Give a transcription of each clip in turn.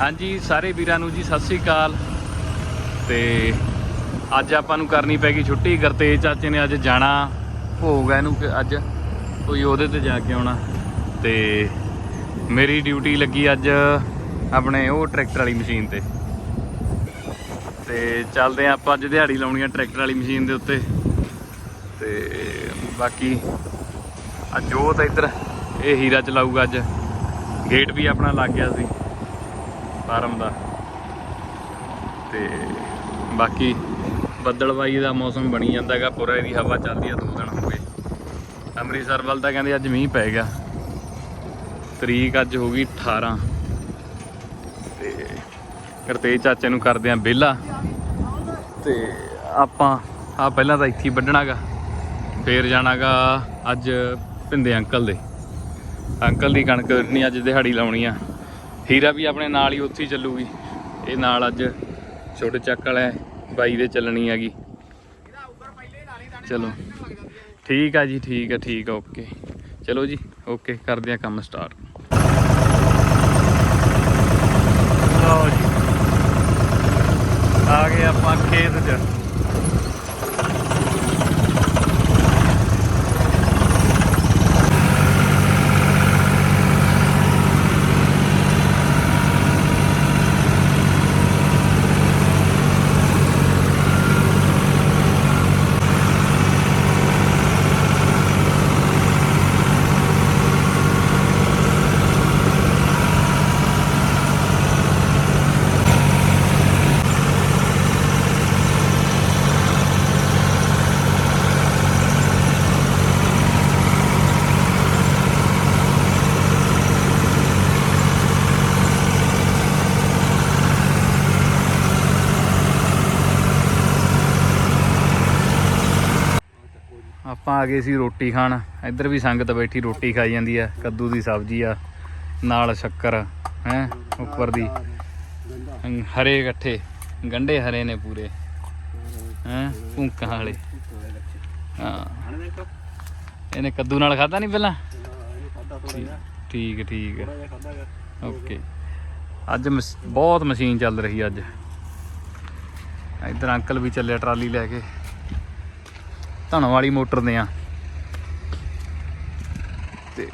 ਹਾਂਜੀ, ਸਾਰੇ ਵੀਰਾਂ ਨੂੰ ਜੀ ਸਤਿ ਸ੍ਰੀ ਅਕਾਲ। ਤੇ ਅੱਜ ਆਪਾਂ ਨੂੰ ਕਰਨੀ ਪੈ ਗਈ ਛੁੱਟੀ। ਕਰਤੇ ਚਾਚੇ ਨੇ ਅੱਜ ਜਾਣਾ। ਭੋਗ ਹੈ ਇਹਨੂੰ ਕਿ ਅੱਜ। ਕੋਈ ਉਹਦੇ ਤੇ ਜਾ ਕੇ ਆਉਣਾ। ਤੇ ਮੇਰੀ ਡਿਊਟੀ ਲੱਗੀ ਅੱਜ ਆਪਣੇ ਉਹ ਟਰੈਕਟਰ ਵਾਲੀ ਮਸ਼ੀਨ ਤੇ। ਤੇ ਚੱਲਦੇ ਆ ਆਪਾਂ ਅੱਜ ਦਿਹਾੜੀ ਲਾਉਣੀ ਆ ਟਰੈਕਟਰ ਵਾਲੀ ਮਸ਼ੀਨ ਦੇ ਉੱਤੇ। ਤੇ ਬਾਕੀ ਆ ਜੋਤ ਇੱਧਰ, ਇਹ ਹੀਰਾ ਚਲਾਊਗਾ ਅੱਜ। ਗੇਟ ਵੀ ਆਪਣਾ ਲੱਗ ਗਿਆ ਸੀ। ਫਾਰਮ ਦਾ। ਤੇ ਬਾਕੀ ਬੱਦਲਵਾਈ ਦਾ ਮੌਸਮ ਬਣੀ ਜਾਂਦਾ ਹੈਗਾ, ਪੂਰਾ ਦੀ ਹਵਾ ਚੱਲਦੀ ਆ ਦੋ ਦਿਨ ਹੋ ਗਏ ਅੰਮ੍ਰਿਤਸਰ ਵੱਲ ਤਾਂ ਕਹਿੰਦੇ ਅੱਜ ਮੀਂਹ ਪੈ ਗਿਆ। ਤਰੀਕ ਅੱਜ ਹੋ ਗਈ 18 ਤੇ ਕਰਤੇ ਚਾਚੇ ਨੂੰ ਕਰਦੇ ਆ ਵਿਹਲਾ। ਤੇ ਆਪਾਂ ਆ ਪਹਿਲਾਂ ਤਾਂ ਇੱਥੇ ਹੀ ਵੱਢਣਾਗਾ ਫੇਰ ਜਾਣਾਗਾ ਅੱਜ ਭਿੰਦੇ ਅੰਕਲ ਦੇ। ਅੰਕਲ ਦੀ ਕਣਕ ਨਹੀਂ ਅੱਜ ਦਿਹਾੜੀ ਲਾਉਣੀ ਆ। ਹੀਰਾ ਵੀ ਆਪਣੇ ਨਾਲ ਹੀ ਉੱਥੇ ਹੀ ਚੱਲੂਗੀ। ਇਹ ਨਾਲ ਅੱਜ ਛੋਟੇ ਚੱਕ ਵਾਲਾ ਬਾਈ ਦੇ ਚੱਲਣੀ ਹੈਗੀ। ਚਲੋ। ਠੀਕ ਆ ਜੀ, ਠੀਕ ਆ ਠੀਕ ਆ, ਓਕੇ। ਚਲੋ ਜੀ, ਓਕੇ, ਕਰਦੇ ਆ ਕੰਮ ਸਟਾਰਟ ਲਓ ਜੀ। ਆ ਗਏ ਆਪਾਂ ਖੇਤ 'ਚ। ਆਪਾਂ ਆ ਗਏ ਸੀ ਰੋਟੀ ਖਾਣ। ਇੱਧਰ ਵੀ ਸੰਗਤ ਬੈਠੀ ਰੋਟੀ ਖਾਈ ਜਾਂਦੀ ਆ, ਕੱਦੂ ਦੀ ਸਬਜ਼ੀ ਆ, ਨਾਲ ਸ਼ੱਕਰ, ਹੈ, ਉੱਪਰ ਦੀ। ਹਰੇ ਇਕੱਠੇ ਗੰਡੇ ਹਰੇ ਨੇ ਪੂਰੇ, ਹੈ, ਭੁੰਕਾਂ ਵਾਲੇ। ਹਾਂ। ਇਹਨੇ ਕੱਦੂ ਨਾਲ ਖਾਦਾ ਨਹੀਂ ਪਹਿਲਾਂ? ਠੀਕ ਠੀਕ ਓਕੇ। ਅੱਜ ਮਸ- ਬਹੁਤ ਮਸ਼ੀਨ ਚੱਲ ਰਹੀ ਅੱਜ। ਇੱਧਰ ਅੰਕਲ ਵੀ ਚੱਲਿਆ ਟਰਾਲੀ ਲੈ ਕੇ। ਧਣ ਵਾਲੀ ਮੋਟਰ ਦੇ ਆ। ਤੇ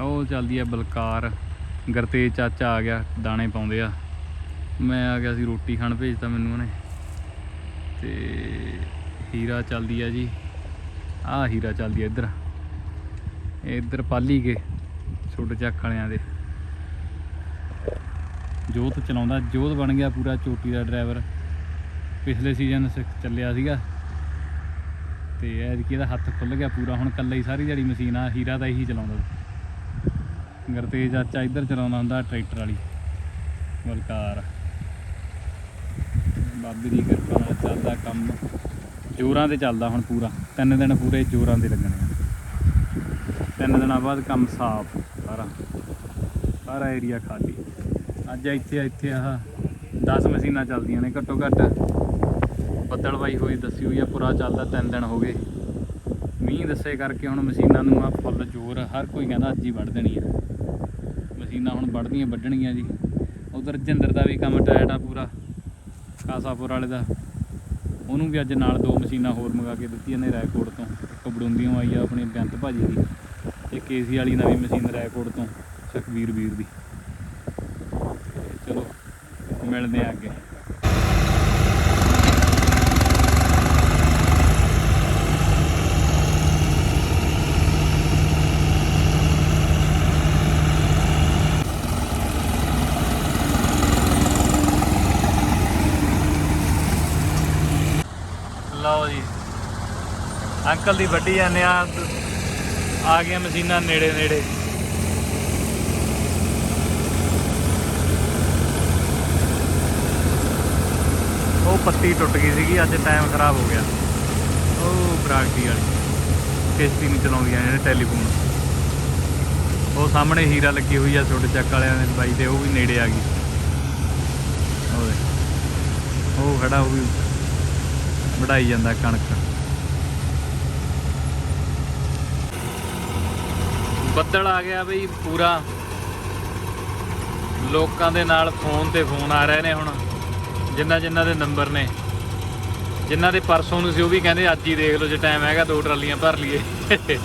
ਉਹ ਚੱਲਦੀ ਆ ਬਲਕਾਰ। ਗਰਤੇਜ ਚਾਚਾ ਆ ਗਿਆ, ਦਾਣੇ ਪਾਉਂਦੇ ਆ। ਮੈਂ ਆ ਗਿਆ ਸੀ ਰੋਟੀ ਖਾਣ, ਭੇਜਤਾ ਮੈਨੂੰ ਉਹਨੇ। ਤੇ ਹੀਰਾ ਚੱਲਦੀ ਆ ਜੀ। ਆਹ ਹੀਰਾ ਚੱਲਦੀ ਆ ਇੱਧਰ। ਇਹ ਇੱਧਰ ਪਾਲੀ ਕੇ ਛੋਟੇ ਚੱਕ ਵਾਲਿਆਂ ਦੇ। ਜੋਤ ਚਲਾਉਂਦਾ, ਜੋਤ ਬਣ ਗਿਆ ਪੂਰਾ ਚੋਟੀ ਦਾ ਡਰਾਈਵਰ। ਪਿਛਲੇ ਸੀਜ਼ਨ ਚੱਲਿਆ ਸੀਗਾ। ਤੇ ਐਤਕੀ ਇਹਦਾ ਹੱਥ ਖੁੱਲ ਗਿਆ ਪੂਰਾ, ਹੁਣ ਕੱਲਾ ਹੀ ਸਾਰੀ ਦਿਹਾੜੀ ਮਸ਼ੀਨ ਆ, ਹੀਰਾ ਦਾ ਇਹੀ ਚਲਾਉਂਦਾ। ਗਰਤੇਜ ਚਾਚਾ ਇੱਧਰ ਚਲਾਉਂਦਾ ਹੁੰਦਾ, ਟਰੈਕਟਰ ਵਾਲੀ। ਬਲਕਾਰ ਬਾਬੇ ਦੀ ਕਿਰਪਾ ਨਾਲ ਚੱਲਦਾ ਕੰਮ। ਜੋਰਾਂ ਤੇ ਚੱਲਦਾ ਹੁਣ ਪੂਰਾ। ਤਿੰਨ ਦਿਨ ਪੂਰੇ ਜੋਰਾਂ ਤੇ ਲੱਗਣੇ ਤਿੰਨ ਦਿਨਾਂ ਬਾਅਦ ਕੰਮ ਸਾਫ਼, ਸਾਰਾ। ਸਾਰਾ ਏਰੀਆ ਖਾਲੀ। ਅੱਜ ਇੱਥੇ ਇੱਥੇ ਆਹ 10 ਮਸ਼ੀਨਾਂ ਚੱਲਦੀਆਂ ਨੇ ਘੱਟੋ ਘੱਟ। ਬੱਦਲਵਾਈ ਹੋਈ, ਦੱਸੀ ਹੋਈ ਆ, ਪੂਰਾ ਚੱਲਦਾ, ਤਿੰਨ ਦਿਨ ਹੋ ਗਏ। ਮੀਂਹ ਦੱਸੇ ਕਰਕੇ ਹੁਣ ਮਸ਼ੀਨਾਂ ਨੂੰ ਆ ਫੁੱਲ ਜ਼ੋਰ, ਹਰ ਕੋਈ ਕਹਿੰਦਾ ਅੱਜ ਹੀ ਵੱਢ ਦੇਣੀ ਆ। ਮਸ਼ੀਨਾਂ ਹੁਣ ਵੱਢਦੀਆਂ ਵੱਢਣੀਆਂ ਜੀ। ਉਧਰ ਜਿੰਦਰ ਦਾ ਵੀ ਕੰਮ ਟਾਇਟ ਆ ਪੂਰਾ, ਕਾਸਾਪੁਰ ਵਾਲੇ ਦਾ। ਉਹਨੂੰ ਵੀ ਅੱਜ ਨਾਲ ਦੋ ਮਸ਼ੀਨਾਂ ਹੋਰ ਮੰਗਾ ਕੇ ਦਿੱਤੀਆਂ ਨੇ ਰਾਏਕੋਟ ਤੋਂ। ਇੱਕ ਬੜੁੰਦੀਓਂ ਆਈ ਆ ਆਪਣੀ ਬੇਅੰਤ ਭਾਜੀ ਦੀ ਇੱਕ ਏਸੀ ਵਾਲੀ ਨਵੀਂ ਮਸ਼ੀਨ ਰਾਏਕੋਟ ਤੋਂ ਸੁਖਵੀਰ ਵੀਰ ਦੀ। ਚਲੋ, ਮਿਲਦੇ ਆ ਅੱਗੇ ਲਓ ਜੀ ਅੰਕਲ ਦੀ ਵੱਡੀ ਜਾਂਦੇ ਆ ਆ ਗਈਆਂ ਮਸ਼ੀਨਾਂ ਨੇੜੇ ਨੇੜੇ। ਉਹ ਪੱਤੀ ਟੁੱਟ ਗਈ ਸੀਗੀ, ਅੱਜ ਟਾਈਮ ਖਰਾਬ ਹੋ ਗਿਆ। ਉਹ ਬਰਾਕਟੀ ਵਾਲੀ, ਕਿਸ਼ਤੀ ਨਹੀਂ ਚਲਾਉਂਦੀਆਂ ਜਿਹੜੇ ਟੈਲੀਫੋਨ। ਉਹ ਸਾਹਮਣੇ ਹੀਰਾ ਲੱਗੀ ਹੋਈ ਆ, ਛੋਟੇ ਚੱਕ ਵਾਲਿਆਂ ਦੇ ਬਾਈ ਤੇ, ਉਹ ਵੀ ਨੇੜੇ ਆ ਗਈ। ਉਹ ਉਹ ਖੜਾ, ਉਹ ਵੀ ਵਢਾਈ ਜਾਂਦਾ ਕਣਕ। ਬੱਦਲ ਆ ਗਿਆ ਬਈ, ਪੂਰਾ। ਲੋਕਾਂ ਦੇ ਨਾਲ ਫੋਨ ਤੇ ਫੋਨ ਆ ਰਹੇ ਨੇ ਹੁਣ, ਜਿੰਨਾ ਜਿੰਨਾ ਦੇ ਨੰਬਰ ਨੇ। ਜਿਨ੍ਹਾਂ ਦੇ ਪਰਸੋਂ ਨੂੰ ਸੀ, ਉਹ ਵੀ ਕਹਿੰਦੇ, ਅੱਜ ਹੀ ਦੇਖ ਲਓ ਜੇ ਟਾਈਮ ਹੈਗਾ, ਦੋ ਟਰਾਲੀਆਂ ਭਰ ਲਈਏ।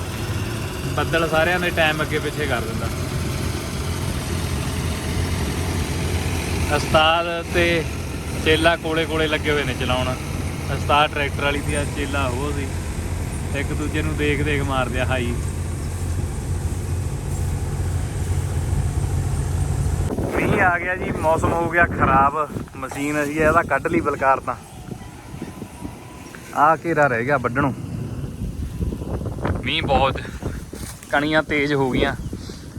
ਬੱਦਲ ਸਾਰਿਆਂ ਦੇ ਟਾਈਮ ਅੱਗੇ ਪਿੱਛੇ ਕਰ ਦਿੰਦਾ। ਉਸਤਾਦ ਤੇ ਚੇਲਾ ਕੋਲੇ ਕੋਲੇ ਲੱਗੇ ਹੋਏ ਨੇ ਚਲਾਉਣ। ਉਸਤਾਦ ਟਰੈਕਟਰ ਵਾਲੀ ਦੀ ਆ, ਚੇਲਾ ਉਹ ਸੀ। ਇੱਕ ਦੂਜੇ ਨੂੰ ਦੇਖ ਦੇਖ ਮਾਰਦੇ ਆ, ਹਾਈ ਮੀਂਹ ਆ ਗਿਆ ਜੀ, ਮੌਸਮ ਹੋ ਗਿਆ ਖਰਾਬ, ਮਸ਼ੀਨ ਅਸੀਂ ਇਹਦਾ ਕੱਢ ਲਈ ਬਲਕਾਰ ਤਾਂ। ਆ ਘੇਰਾ ਰਹਿ ਗਿਆ ਵੱਢਣੋਂ। ਮੀਂਹ ਬਹੁਤ, ਕਣੀਆਂ ਤੇਜ਼ ਹੋ ਗਈਆਂ।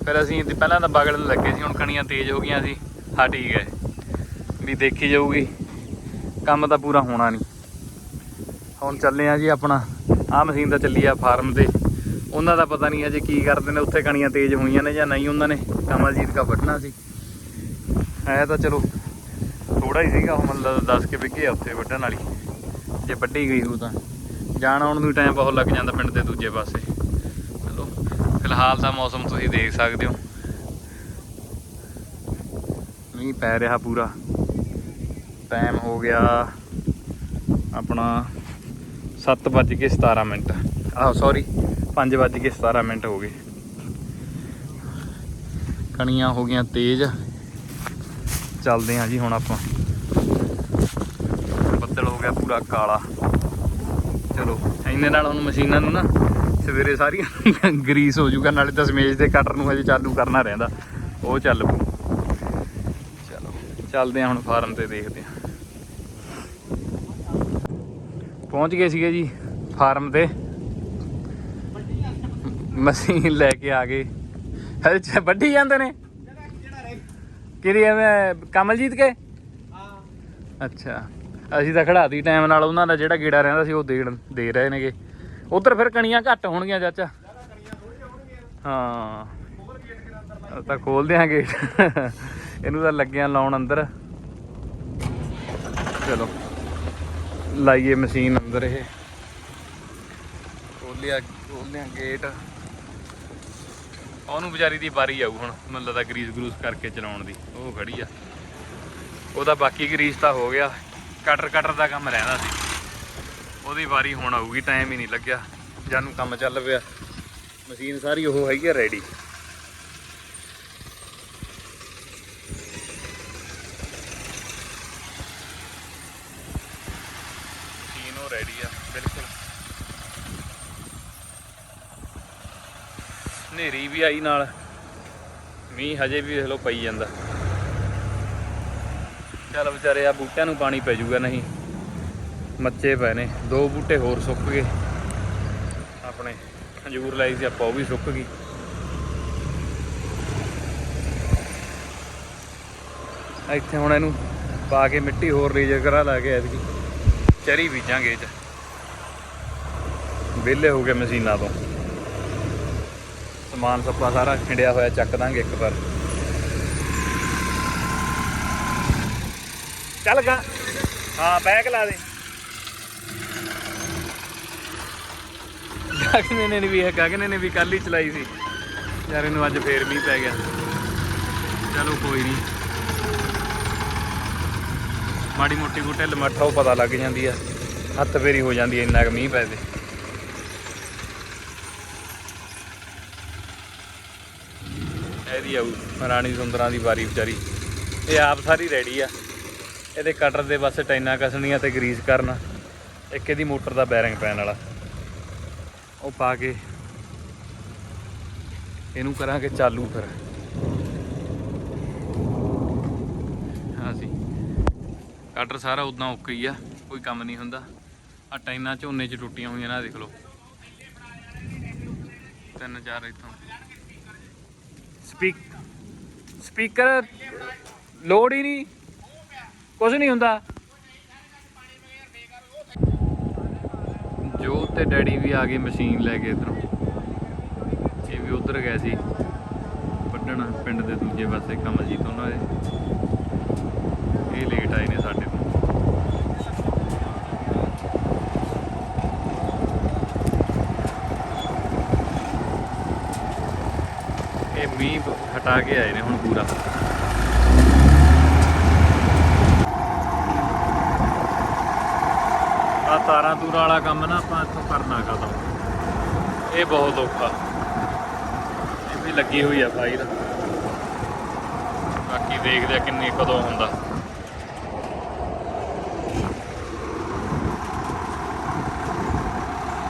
ਫਿਰ ਅਸੀਂ ਪਹਿਲਾਂ ਤਾਂ ਬਗੜਨ ਲੱਗੇ ਸੀ, ਹੁਣ ਕਣੀਆਂ ਤੇਜ਼ ਹੋ ਗਈਆਂ ਸੀ, ਹਟ ਹੀ ਗਏ। ਵੀ ਦੇਖੀ ਜਾਊਗੀ, ਕੰਮ ਤਾਂ ਪੂਰਾ ਹੋਣਾ ਨਹੀਂ। ਹੁਣ ਚੱਲੇ ਆ ਜੀ ਆਪਣਾ ਆ ਮਸ਼ੀਨ ਤਾਂ ਚੱਲੀ ਆ ਫਾਰਮ ਤੇ। ਉਹਨਾਂ ਦਾ ਪਤਾ ਨਹੀਂ ਅਜੇ ਕੀ ਕਰਦੇ ਨੇ, ਉੱਥੇ ਕਣੀਆਂ ਤੇਜ਼ ਹੋਈਆਂ ਨੇ ਜਾਂ ਨਹੀਂ, ਉਹਨਾਂ ਨੇ ਕਮਲਜੀਤ ਕਾ ਵੱਢਣਾ ਸੀ। ਹੈ ਤਾਂ ਚਲੋ ਥੋੜਾ ਹੀ ਸੀਗਾ ਉਹ ਮਤਲਬ 10 ਕੇ ਵਿਕੇ ਆ ਉੱਥੇ ਵੱਢਣ ਵਾਲੀ। ਜੇ ਵੱਢੀ ਗਈ ਹੋ ਤਾਂ। ਜਾਣ ਆਉਣ ਨੂੰ ਟਾਈਮ ਬਹੁਤ ਲੱਗ ਜਾਂਦਾ ਪਿੰਡ ਦੇ ਦੂਜੇ ਪਾਸੇ। ਚਲੋ, ਫਿਲਹਾਲ ਤਾਂ ਮੌਸਮ ਤੁਸੀਂ ਦੇਖ ਸਕਦੇ ਹੋ। ਮੀਂਹ ਪੈ ਰਿਹਾ ਪੂਰਾ। ਟਾਈਮ ਹੋ ਗਿਆ ਆਪਣਾ 7:17 ਮਿੰਟ। ਆਹ ਸੌਰੀ 5:17 ਮਿੰਟ ਹੋ ਗਏ। ਕਣੀਆਂ ਹੋ ਗਈਆਂ ਤੇਜ਼। ਚੱਲਦੇ ਹਾਂ ਜੀ ਹੁਣ ਆਪਾਂ। ਬੱਦਲ ਹੋ ਗਿਆ ਪੂਰਾ ਕਾਲਾ। ਚਲੋ, ਇੰਨੇ ਨਾਲ ਹੁਣ ਮਸ਼ੀਨਾਂ ਨੂੰ ਨਾ ਸਵੇਰੇ ਸਾਰੀਆਂ ਗਰੀਸ ਹੋ ਜਾਊਗਾ, ਨਾਲੇ ਤਾਂ ਸਮੇਜ ਦੇ ਕਟਰ ਨੂੰ ਹਜੇ ਚਾਲੂ ਕਰਨਾ ਰਹਿੰਦਾ। ਉਹ ਚੱਲ ਪੂ ਚਲੋ, ਚੱਲਦੇ ਹਾਂ ਹੁਣ ਫਾਰਮ ਤੇ ਦੇਖਦੇ ਹਾਂ। ਪਹੁੰਚ ਗਏ ਸੀਗੇ ਜੀ ਫਾਰਮ ਤੇ। ਮਸ਼ੀਨ ਲੈ ਕੇ ਆ ਗਏ। ਹਜੇ ਵੱਢੀ ਜਾਂਦੇ ਨੇ। ਕਿਹਦੀ ਐਵੇਂ ਕਮਲਜੀਤ ਕੇ? ਅੱਛਾ। ਅਸੀਂ ਤਾਂ ਖੜਾਤੀ ਟਾਈਮ ਨਾਲ ਉਹਨਾਂ ਦਾ ਜਿਹੜਾ ਗੇੜਾ ਰਹਿੰਦਾ ਸੀ ਉਹ ਦੇਣ ਦੇ ਰਹੇ ਨੇਗੇ। ਉਧਰ ਫਿਰ ਕਣੀਆਂ ਘੱਟ ਹੋਣਗੀਆਂ ਚਾਚਾ। ਹਾਂ। ਤਾਂ ਖੋਲਦੇ ਆਂ ਗੇਟ। ਇਹਨੂੰ ਤਾਂ ਲੱਗਿਆ ਲਾਉਣ ਅੰਦਰ। ਚਲੋ। ਲਾਈਏ ਮਸ਼ੀਨ ਅੰਦਰ ਇਹ। ਖੋਲਿਆ ਖੋਲਦੇ ਆਂ ਗੇਟ। ਉਹਨੂੰ ਵਿਚਾਰੀ ਦੀ ਵਾਰੀ ਆਊ ਹੁਣ, ਮੈਨੂੰ ਲੱਗਦਾ ਗਰੀਸ ਗਰੂਸ ਕਰਕੇ ਚਲਾਉਣ ਦੀ, ਉਹ ਖੜੀ ਆ। ਉਹਦਾ ਬਾਕੀ ਗਰੀਸ ਤਾਂ ਹੋ ਗਿਆ, ਕਟਰ ਕਟਰ ਦਾ ਕੰਮ ਰਹਿੰਦਾ ਸੀ। ਉਹਦੀ ਵਾਰੀ ਹੁਣ ਆਊਗੀ ਟਾਈਮ ਹੀ ਨਹੀਂ ਲੱਗਿਆ, ਜਾਨੂੰ ਕੰਮ ਚੱਲ ਪਿਆ। ਮਸ਼ੀਨ ਸਾਰੀ ਉਹ ਹੈਗੀ ਆ ਰੈਡੀ ਮਸ਼ੀਨ ਉਹ ਰੈਡੀ ਆ, ਬਿਲਕੁਲ। ਹਨੇਰੀ ਵੀ ਆਈ ਨਾਲ। ਮੀਂਹ ਹਜੇ ਵੀ ਦੇਖ ਲਓ ਪਈ ਜਾਂਦਾ। ਚੱਲ ਵਿਚਾਰੇ ਆ ਬੂਟਿਆਂ ਨੂੰ ਪਾਣੀ ਪੈ ਜਾਊਗਾ, ਨਹੀਂ ਮੱਚੇ ਪਏ ਨੇ। ਦੋ ਬੂਟੇ ਹੋਰ ਸੁੱਕ ਗਏ। ਆਪਣੇ ਖੰਜੂਰ ਲਾਈ ਸੀ, ਆਪਾਂ ਉਹ ਵੀ ਸੁੱਕ ਗਈ। ਇੱਥੇ ਹੁਣ ਇਹਨੂੰ ਪਾ ਕੇ ਮਿੱਟੀ ਹੋਰ ਰੇਜਰ ਕਰਾ ਲਾ ਕੇ ਐਤਕੀ। ਚਰੀ ਬੀਜਾਂਗੇ ਇਹ ਚ। ਵਿਹਲੇ ਹੋ ਗਏ ਮਸ਼ੀਨਾਂ ਤੋਂ। ਸਮਾਨ ਸੱਪਾ ਸਾਰਾ ਖਿੰਡਿਆ ਹੋਇਆ, ਚੱਕ ਦਾਂਗੇ ਇੱਕ ਵਾਰ। ਚੱਲ ਗਾ। ਹਾਂ ਬੈਗ ਲਾ ਦੇ। ਗਗਨੇ ਨੇ ਵੀ ਗਗਨੇ ਨੇ ਵੀ ਕੱਲ ਹੀ ਚਲਾਈ ਸੀ। ਯਾਰ, ਇਹਨੂੰ ਅੱਜ ਫੇਰ ਮੀਂਹ ਪੈ ਗਿਆ। ਚਲੋ, ਕੋਈ ਨਹੀਂ ਮਾੜੀ ਮੋਟੀ ਕੋ ਢਿੱਲ ਉਹ ਪਤਾ ਲੱਗ ਜਾਂਦੀ ਆ। ਹੱਥ ਫੇਰੀ ਹੋ ਜਾਂਦੀ ਐ ਇੰਨਾ ਕੁ ਮੀਂਹ ਪੈ ਦੇ ਆਊ। ਰਾਣੀ ਸੁੰਦਰਾਂ ਦੀ ਵਾਰੀ ਵਿਚਾਰੀ। ਇਹ ਆਪ ਸਾਰੀ ਰੈਡੀ ਆ। ਇਹਦੇ ਕਟਰ ਦੇ ਬਸ ਟੈਨਾ ਕਸਣੀਆਂ ਤੇ ਗਰੀਸ ਕਰਨਾ। ਇੱਕ ਇਹਦੀ ਮੋਟਰ ਦਾ ਬੈਰਿੰਗ ਪੈਣ ਵਾਲਾ। ਉਹ ਪਾ ਕੇ ਇਹਨੂੰ ਕਰਾਂਗੇ ਚਾਲੂ ਫਿਰ। ਹਾਂ ਸੀ ਕਟਰ ਸਾਰਾ ਉਦਾਂ ਓਕੇ ਹੀ ਆ। ਕੋਈ ਕੰਮ ਨਹੀਂ ਹੁੰਦਾ। ਆ ਟੈਨਾ ਝੋਨੇ 'ਚ ਟੁੱਟੀਆਂ ਹੋਈਆਂ ਨਾ ਦੇਖ ਲਓ। ਤਿੰਨ ਚਾਰ ਇੱਥੋਂ। ਸਪੀਕ ਸਪੀਕਰ ਲੋਡ ਹੀ ਨਹੀਂ। ਕੁਝ ਨਹੀਂ ਹੁੰਦਾ। ਜੋ ਤੇ ਡੈਡੀ ਵੀ ਆ ਗਏ ਮਸ਼ੀਨ ਲੈ ਕੇ ਇਧਰੋਂ। ਇਹ ਵੀ ਉਧਰ ਗਏ ਸੀ। ਵੱਢਣ ਪਿੰਡ ਦੇ ਦੂਜੇ ਪਾਸੇ ਕਮਲਜੀਤ ਉਹਨਾਂ ਦੇ। ਇਹ ਲੇਟ ਆਏ ਨੇ ਸਾਡੇ ਤੋਂ ਮੀਂਹ ਹਟਾ ਕੇ ਆਏ ਨੇ ਹੁਣ ਪੂਰਾ। ਆ ਤਾਰਾਂ ਤੂਰਾਂ ਵਾਲਾ ਕੰਮ ਨਾ ਆਪਾਂ ਇੱਥੋਂ ਕਰਨਾ ਖਤਮ ਇਹ ਬਹੁਤ ਔਖਾ। ਇਹ ਵੀ ਲੱਗੀ ਹੋਈ ਆ ਫਾਈਲ ਬਾਕੀ ਦੇਖਦੇ ਆ ਕਿੰਨੀ ਕਦੋਂ ਹੁੰਦਾ।